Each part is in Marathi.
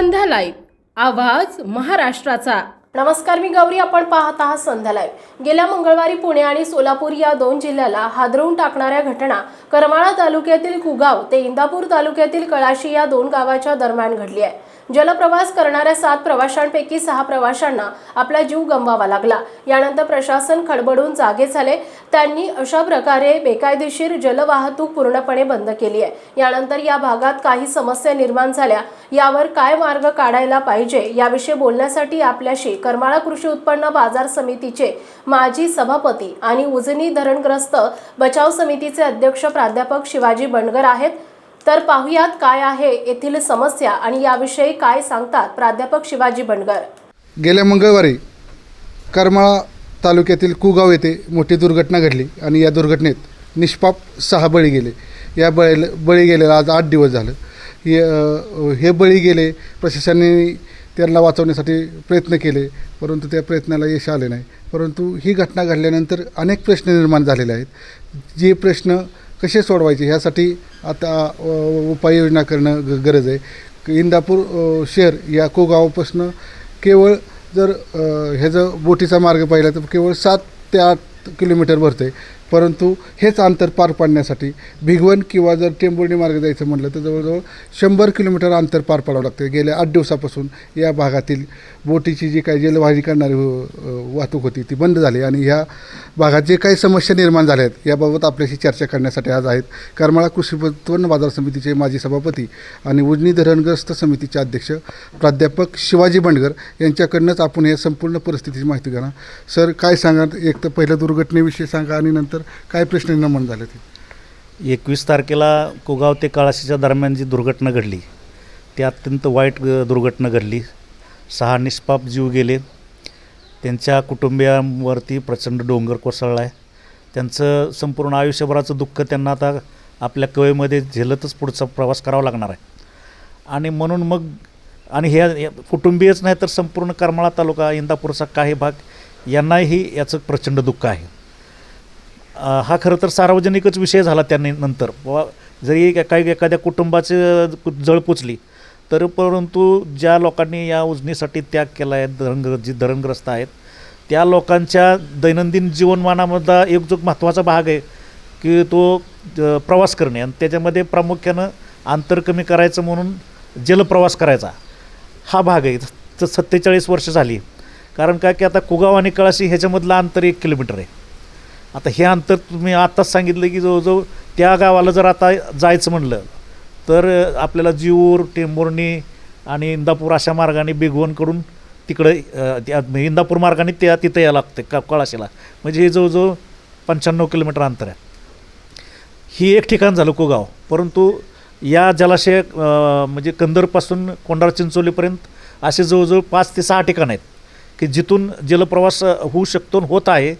संध्या लाईव्ह. आवाज महाराष्ट्राचा. नमस्कार मी गौरी. आपण पाहत आहात संध्या लाईव्ह. गेल्या मंगळवारी पुणे आणि सोलापूर या दोन जिल्ह्याला हादरवून टाकणाऱ्या घटना करमाळा तालुक्यातील कुगाव ते इंदापूर तालुक्यातील कळाशी या दोन गावाच्या दरम्यान घडली आहे. जलप्रवास करणाऱ्या सात प्रवाशांपैकी सहा प्रवाशांना आपला जीव गमवावा लागला. यानंतर प्रशासन खडबडून जागे झाले. त्यांनी अशा प्रकारे बेकायदेशीर जलवाहतूक पूर्णपणे बंद केली आहे. यानंतर या भागात काही समस्या निर्माण झाल्या. यावर काय मार्ग काढायला पाहिजे याविषयी बोलण्यासाठी आपल्याशी करमाळा कृषी उत्पन्न बाजार समितीचे माजी सभापती आणि उजनी धरणग्रस्त बचाव समितीचे अध्यक्ष प्राध्यापक शिवाजी बंडगर आहेत. तर पाहुयात काय आहे येथील समस्या आणि याविषयी काय सांगतात प्राध्यापक शिवाजी बंडगर. गेल्या मंगळवारी करमाळा तालुक्यातील कुगाव येथे मोठी दुर्घटना घडली आणि या दुर्घटनेत निष्पाप सहा बळी गेले. या बळी बळी गेलेला आज आठ दिवस झालं. हे हे बळी गेले प्रशासनाने त्यांना वाचवण्यासाठी प्रयत्न केले परंतु त्या प्रयत्नाला यश आले नाही. परंतु ही घटना घडल्यानंतर अनेक प्रश्न निर्माण झालेले आहेत. जे प्रश्न कसे सोडवायचे ह्यासाठी आता उपाययोजना करणं ग गरज आहे. इंदापूर शहर या कोगावापासून केवळ जर ह्याचं बोटीचा मार्ग पाहिला तर केवळ सात ते आठ किलोमीटर भरतं आहे परंतु हेच अंतर पार पाडण्यासाठी भिगवण किंवा जर टेंभुर्णी मार्ग जायचं म्हटलं तर जवळजवळ शंभर किलोमीटर अंतर पार पाडावं लागतं. गेल्या आठ दिवसापासून या भागातील बोटीची जी काही जलवाहिनी करणारी वाहतूक होती ती बंद झाली आणि ह्या भागात जे काही समस्या निर्माण झाल्या आहेत याबाबत आपल्याशी चर्चा करण्यासाठी आज आहेत करमाळा कृषी उत्पन्न बाजार समितीचे माजी सभापती आणि उजनी धरणग्रस्त समितीचे अध्यक्ष प्राध्यापक शिवाजी बंडगर यांच्याकडनंच आपण या संपूर्ण परिस्थितीची माहिती घेणार. सर काय सांगा एक तर पहिल्या दुर्घटनेविषयी सांगा आणि नंतर काय प्रश्न निर्माण झाले ते? एकवीस तारखेला कुगाव ते काळाशीच्या दरम्यान जी दुर्घटना घडली ती अत्यंत वाईट दुर्घटना घडली. सहा निष्पाप जीव गेले. त्यांच्या कुटुंबियांवरती प्रचंड डोंगर कोसळला आहे त्यांचं संपूर्ण आयुष्यभराचं दुःख त्यांना आता आपल्या कवेमध्ये झेलतच पुढचा प्रवास करावा लागणार आहे. आणि म्हणून मग आणि ह्या कुटुंबीयच नाही तर संपूर्ण करमाळा तालुका इंदापूरचा काही भाग यांनाही याचं प्रचंड दुःख आहे. हा खरं तर सार्वजनिकच विषय झाला त्यांनी नंतर. व जरी एका- काही एखाद्या कुटुंबाचे जळ पोचली तर परंतु ज्या लोकांनी या उजनीसाठी त्याग केला आहे धरणग्र जी धरणग्रस्त आहेत त्या लोकांच्या दैनंदिन जीवनमानामधला एक जो महत्त्वाचा भाग आहे की तो प्रवास करणे. आणि त्याच्यामध्ये प्रामुख्यानं अंतर कमी करायचं म्हणून जलप्रवास करायचा. हा भाग आहे. तर सत्तेचाळीस वर्ष झाली. कारण काय की आता कुगाव आणि कळाशी ह्याच्यामधलं अंतर एक किलोमीटर आहे. आता हे अंतर तुम्ही आत्ताच सांगितलं की जवळजवळ त्या गावाला जर आता जायचं म्हणलं तर आपल्याला जीवर टेंभुर्णी आणि इंदापूर अशा मार्गाने बेगवणकडून तिकडं त्या म्हणजे इंदापूर मार्गाने त्या तिथं यायला लागते का कळाशीला. म्हणजे हे जवळजवळ पंच्याण्णव किलोमीटर अंतर आहे. ही एक ठिकाण झालं कोगाव परंतु या जलाशय म्हणजे कंदरपासून कोंडार चिंचोलीपर्यंत असे जवळजवळ पाच ते सहा ठिकाणं आहेत की जिथून जलप्रवास होऊ शकतो होत आहे.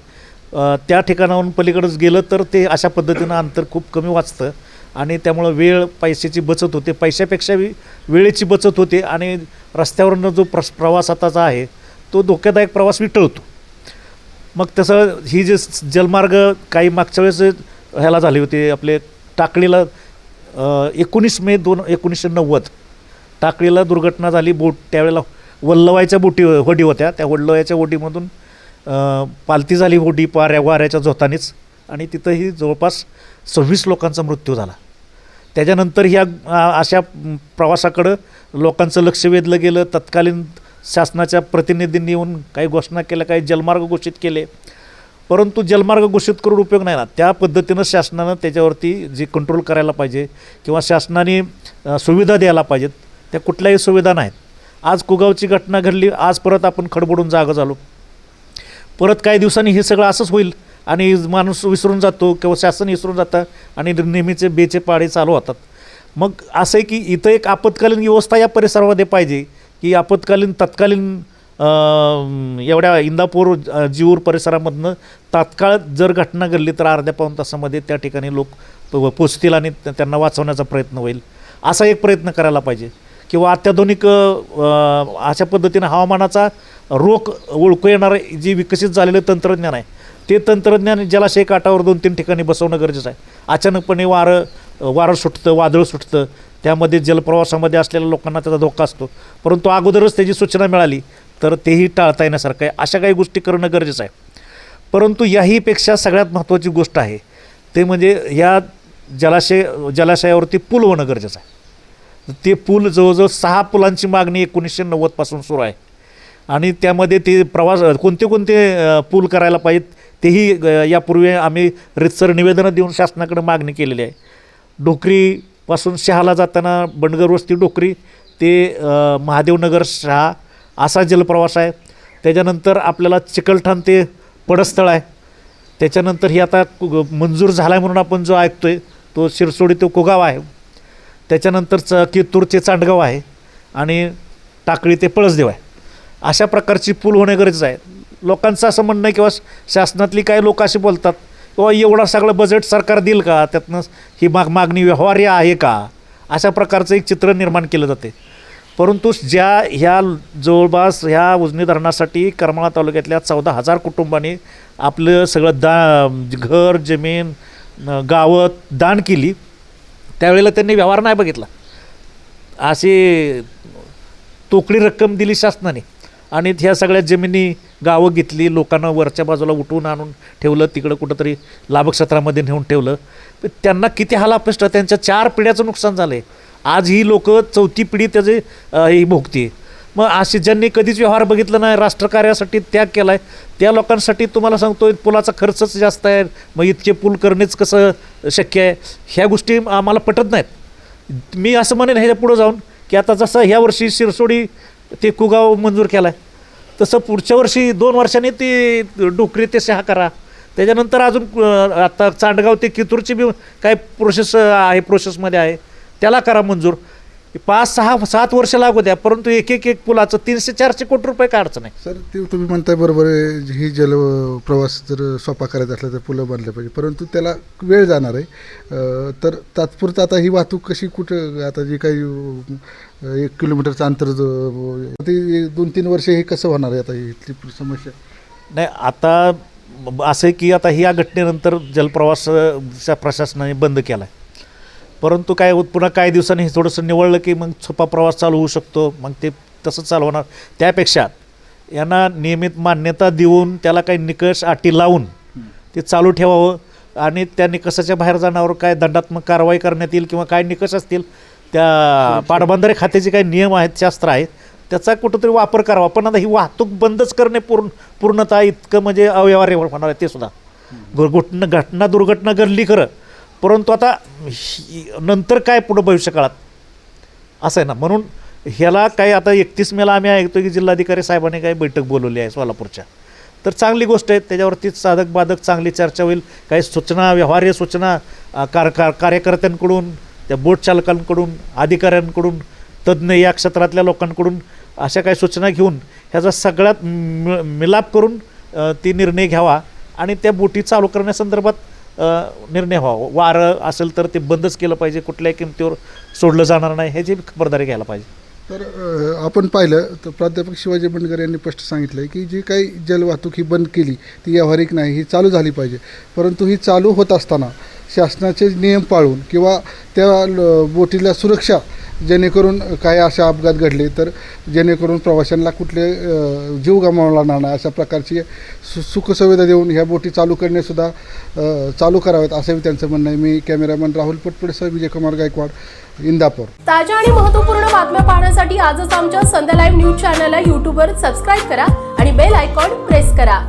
त्या ठिकाणाहून पलीकडंच गेलं तर ते अशा पद्धतीनं अंतर खूप कमी वाचतं. आणि त्यामुळं वेळ पैशाची बचत होते. पैशापेक्षा वेळेची बचत होते आणि रस्त्यावरनं जो प्रस प्रवास आताचा आहे तो धोक्यादायक प्रवास विटळतो. मग तसं ही जे जलमार्ग काही मागच्या वेळेस ह्याला झाले होते. आपले टाकळीला एकोणीस मे दोन एकोणीसशे नव्वद. टाकळीला दुर्घटना झाली. बोट त्यावेळेला वल्लवायच्या बोटी होडी होत्या. त्या वल्लवायच्या होडीमधून पालती झाली होडी पाऱ्या वाऱ्याच्या झोतानीच आणि तिथंही जवळपास सव्वीस लोकांचा मृत्यू झाला. त्याच्यानंतर ह्या अशा प्रवासाकडं लोकांचं लक्ष वेधलं गेलं. तत्कालीन शासनाच्या प्रतिनिधींनी येऊन काही घोषणा केल्या काही जलमार्ग घोषित केले. परंतु जलमार्ग घोषित करून उपयोग नाही ना. त्या पद्धतीनं शासनानं त्याच्यावरती जे कंट्रोल करायला पाहिजे किंवा शासनाने सुविधा द्यायला पाहिजेत त्या कुठल्याही सुविधा नाहीत. आज कुगावची घटना घडली आज परत आपण खडबडून जागा झालो. परत काही दिवसांनी हे सगळं असंच होईल आणि माणूस विसरून जातो किंवा शासन विसरून जातं आणि नेहमीचे बेचे पाडे चालू होतात. मग असं आहे की इथं एक आपत्कालीन व्यवस्था या परिसरामध्ये पाहिजे की आपत्कालीन तत्कालीन एवढ्या इंदापूर जीवूर परिसरामधनं तात्काळ जर घटना घडली तर अर्ध्या पाऊन तासामध्ये त्या ठिकाणी लोक पोचतील आणि त्यांना वाचवण्याचा प्रयत्न होईल. असा एक प्रयत्न करायला पाहिजे. किंवा अत्याधुनिक अशा पद्धतीनं हवामानाचा रोख ओळखू येणारं जे विकसित झालेलं तंत्रज्ञान आहे ते तंत्रज्ञान जलाशय काठावर दोन तीन ठिकाणी बसवणं गरजेचं आहे. अचानकपणे वारं वारं सुटतं वादळ सुटतं त्यामध्ये जलप्रवासामध्ये असलेल्या लोकांना त्याचा धोका असतो. परंतु अगोदरच त्याची सूचना मिळाली तर तेही टाळता येण्यासारखं आहे. अशा काही गोष्टी करणं गरजेचं आहे. परंतु याहीपेक्षा सगळ्यात महत्त्वाची गोष्ट आहे ते म्हणजे या जलाशय जलाशयावरती पूल होणं गरजेचं आहे. ते पूल जवळजवळ सहा पुलांची मागणी एकोणीसशे नव्वदपासून सुरू आहे. आणि त्यामध्ये ते प्रवास कोणते कोणते पूल करायला पाहिजेत तेही यापूर्वी आम्ही रितसर निवेदनं देऊन शासनाकडे मागणी केलेली आहे. डोकरीपासून शहाला जाताना बंडगर वस्ती डोकरी ते महादेवनगर शहा असा जलप्रवास आहे. त्याच्यानंतर आपल्याला चिकलठाण ते पडस्थळ आहे. त्याच्यानंतर ही आता कु- मंजूर झाला आहे म्हणून आपण जो ऐकतो आहे तो शिरसोडी तो कुगाव आहे. त्याच्यानंतर च कित्तूर ते चांडगाव आहे आणि टाकळी ते पळसदेव आहे. अशा प्रकारची पूल होणे गरजेचं आहे. लोकांचं असं म्हणणं आहे किंवा शासनातली काही लोक अशी बोलतात किंवा एवढा सगळं बजेट सरकार देईल का? त्यातनं ही माग मागणी व्यवहार्य आहे का? अशा प्रकारचं एक चित्र निर्माण केलं जाते. परंतु ज्या ह्या जवळपास ह्या उजनी धरणासाठी करमाळा तालुक्यातल्या चौदा हजार कुटुंबांनी आपलं सगळं दा घर जमीन गावं दान केली त्यावेळेला त्यांनी व्यवहार नाही बघितला. अशी तोकडी रक्कम दिली शासनाने. आणि ह्या सगळ्या जमिनी गावं घेतली लोकांना वरच्या बाजूला उठवून आणून ठेवलं तिकडं कुठंतरी लाभक्षेत्रामध्ये नेऊन ठेवलं. त्यांना किती हाल अपेष्ट? त्यांच्या चार पिढ्याचं नुकसान झालं आहे आज ही लोक चौथी पिढी त्याचे ही भोगते मग असे ज्यांनी कधीच व्यवहार बघितला नाही राष्ट्रकार्यासाठी त्याग केला आहे त्या लोकांसाठी तुम्हाला सांगतो पुलाचा खर्चच जास्त आहे. मग इतके पूल करणेच कसं शक्य आहे? ह्या गोष्टी आम्हाला पटत नाहीत. मी असं म्हणेन ह्याच्या पुढं जाऊन की आता जसं ह्या वर्षी शिरसोडी ते कुगाव मंजूर केला आहे तसं पुढच्या वर्षी दोन वर्षांनी ती डोकरी ते सहा करा. त्याच्यानंतर अजून आता चांडगाव ते कितूरची बी काय प्रोसेस आहे प्रोसेसमध्ये आहे. त्याला करा मंजूर. पाच सहा सात वर्ष लागू द्या परंतु एक एक एक पुलाचं तीनशे चारशे कोटी रुपये काय अडचण आहे? सर ते तुम्ही म्हणताय बरोबर आहे ही जल प्रवास जर सोपा करायचा असला तर पुलं बांधले पाहिजे परंतु त्याला वेळ जाणार आहे. तर तात्पुरतं आता ही वाहतूक कशी कुठं आता जी काही एक किलोमीटरचं अंतर ते दोन तीन वर्ष हे कसं होणार आहे आता इथली समस्या? नाही आता असं आहे की आता ही या घटनेनंतर जलप्रवास प्रशासनाने बंद केला आहे परंतु काय पुन्हा काही दिवसांनी हे थोडंसं निवडलं की मग सोपा प्रवास चालू होऊ शकतो. मग ते तसं चालू होणार. त्यापेक्षा यांना नियमित मान्यता देऊन त्याला काही निकष अटी लावून ते चालू ठेवावं आणि त्या निकषाच्या बाहेर जाण्यावर काय दंडात्मक कारवाई करण्यात येईल किंवा काय निकष असतील त्या पाटबंधारे खात्याचे काही नियम आहेत शास्त्र आहेत त्याचा कुठंतरी वापर करावा. पण आता ही वाहतूक बंदच करणे पूर्ण पूर्णतः इतकं म्हणजे अव्यवहार्य होणार आहे ते सुद्धा. घटना घटना दुर्घटना घडली खरं. परंतु आता ही- नंतर काय पुढं भविष्यकाळात असं आहे ना. म्हणून ह्याला काही आता एकतीस मेला आम्ही ऐकतो की जिल्हाधिकारी साहेबांनी काही बैठक बोलवली आहे सोलापूरच्या. तर चांगली गोष्ट आहे. त्याच्यावरती साधक बाधक चांगली चर्चा होईल. काही सूचना व्यवहार्य सूचना कार कार कार्यकर्त्यांकडून त्या बोट चालकांकडून अधिकाऱ्यांकडून तज्ज्ञ या क्षेत्रातल्या लोकांकडून अशा काही सूचना घेऊन ह्याचा सगळ्यात मि मिलाप करून ती निर्णय घ्यावा आणि त्या बोटी चालू करण्यासंदर्भात निर्णय व्हावा. वारं असेल तर ते बंदच केलं पाहिजे. कुठल्याही किमतीवर सोडलं जाणार नाही. ह्याची खबरदारी घ्यायला पाहिजे. तर आपण पाहिलं तर प्राध्यापक शिवाजी बंडकर यांनी स्पष्ट सांगितलं आहे की जी काही जलवाहतूक ही बंद केली ती व्यावहारिक नाही ही चालू झाली पाहिजे. परंतु ही चालू होत असताना शासनाचे नियम पाळून किंवा त्या ल- बोटीला सुरक्षा जेणेकरून काही असे अपघात घडले तर जेणेकरून प्रवाशांना कुठले जीव गमावला नाही अशा प्रकारची सु सुखसुविधा देऊन ह्या बोटी चालू करणेसुद्धा चालू कराव्यात असंही त्यांचं म्हणणं आहे. मी कॅमेरामॅन राहुल पटपडेसह विजयकुमार गायकवाड इंदापूर. ताज्या आणि महत्त्वपूर्ण बातम्या पाहण्यासाठी आजच आमच्या संध्या लाईव्ह न्यूज चॅनलला यूट्यूबवर सबस्क्राईब करा आणि बेल आयकॉन प्रेस करा.